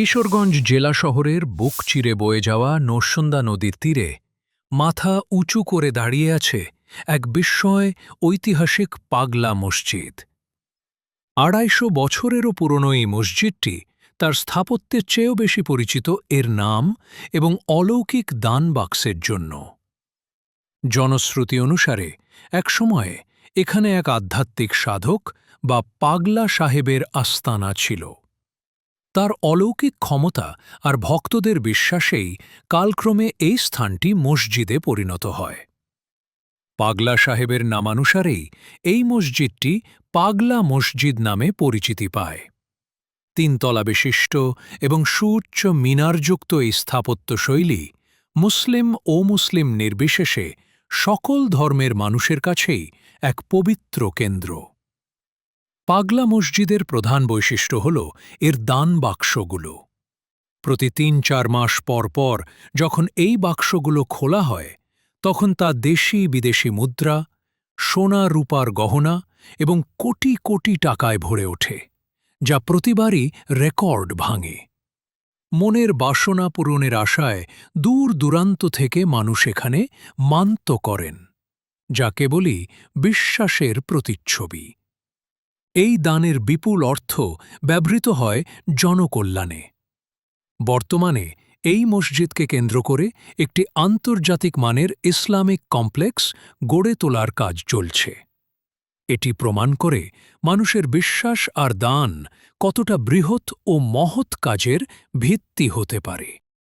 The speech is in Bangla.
কিশোরগঞ্জ জেলা শহরের বুক চিরে বয়ে যাওয়া নরসন্দা নদীর তীরে মাথা উঁচু করে দাঁড়িয়ে আছে এক বিস্ময় ঐতিহাসিক পাগলা মসজিদ। আড়াইশো বছরেরও পুরনো এই মসজিদটি তার স্থাপত্যের চেয়েও বেশি পরিচিত এর নাম এবং অলৌকিক দান বাক্সের জন্য। জনশ্রুতি অনুসারে একসময়ে এখানে এক আধ্যাত্মিক সাধক বা পাগলা সাহেবের আস্তানা ছিল। তার অলৌকিক ক্ষমতা আর ভক্তদের বিশ্বাসেই কালক্রমে এই স্থানটি মসজিদে পরিণত হয়। পাগলা সাহেবের নামানুসারেই এই মসজিদটি পাগলা মসজিদ নামে পরিচিতি পায়। তিনতলা বিশিষ্ট এবং সুউচ্চ মিনারযুক্ত এই স্থাপত্যশৈলী মুসলিম ও মুসলিম নির্বিশেষে সকল ধর্মের মানুষের কাছেই এক পবিত্র কেন্দ্র। পাগলা মসজিদের প্রধান বৈশিষ্ট্য হল এর দান বাক্সগুলো। প্রতি তিন চার মাস পর পর যখন এই বাক্সগুলো খোলা হয়, তখন তা দেশি বিদেশি মুদ্রা, সোনা রূপার গহনা এবং কোটি কোটি টাকায় ভরে ওঠে, যা প্রতিবারই রেকর্ড ভাঙে। মনের বাসনা পূরণের আশায় দূর দূরান্ত থেকে মানুষ এখানে মান্ত করেন, যা কেবলই বিশ্বাসের প্রতিচ্ছবি। এই দানের বিপুল অর্থ ব্যবহৃত হয় জনকল্যাণে। বর্তমানে এই মসজিদকে কেন্দ্র করে একটি আন্তর্জাতিক মানের ইসলামিক কমপ্লেক্স গড়ে তোলার কাজ চলছে। এটি প্রমাণ করে মানুষের বিশ্বাস আর দান কতটা বৃহৎ ও মহৎ কাজের ভিত্তি হতে পারে।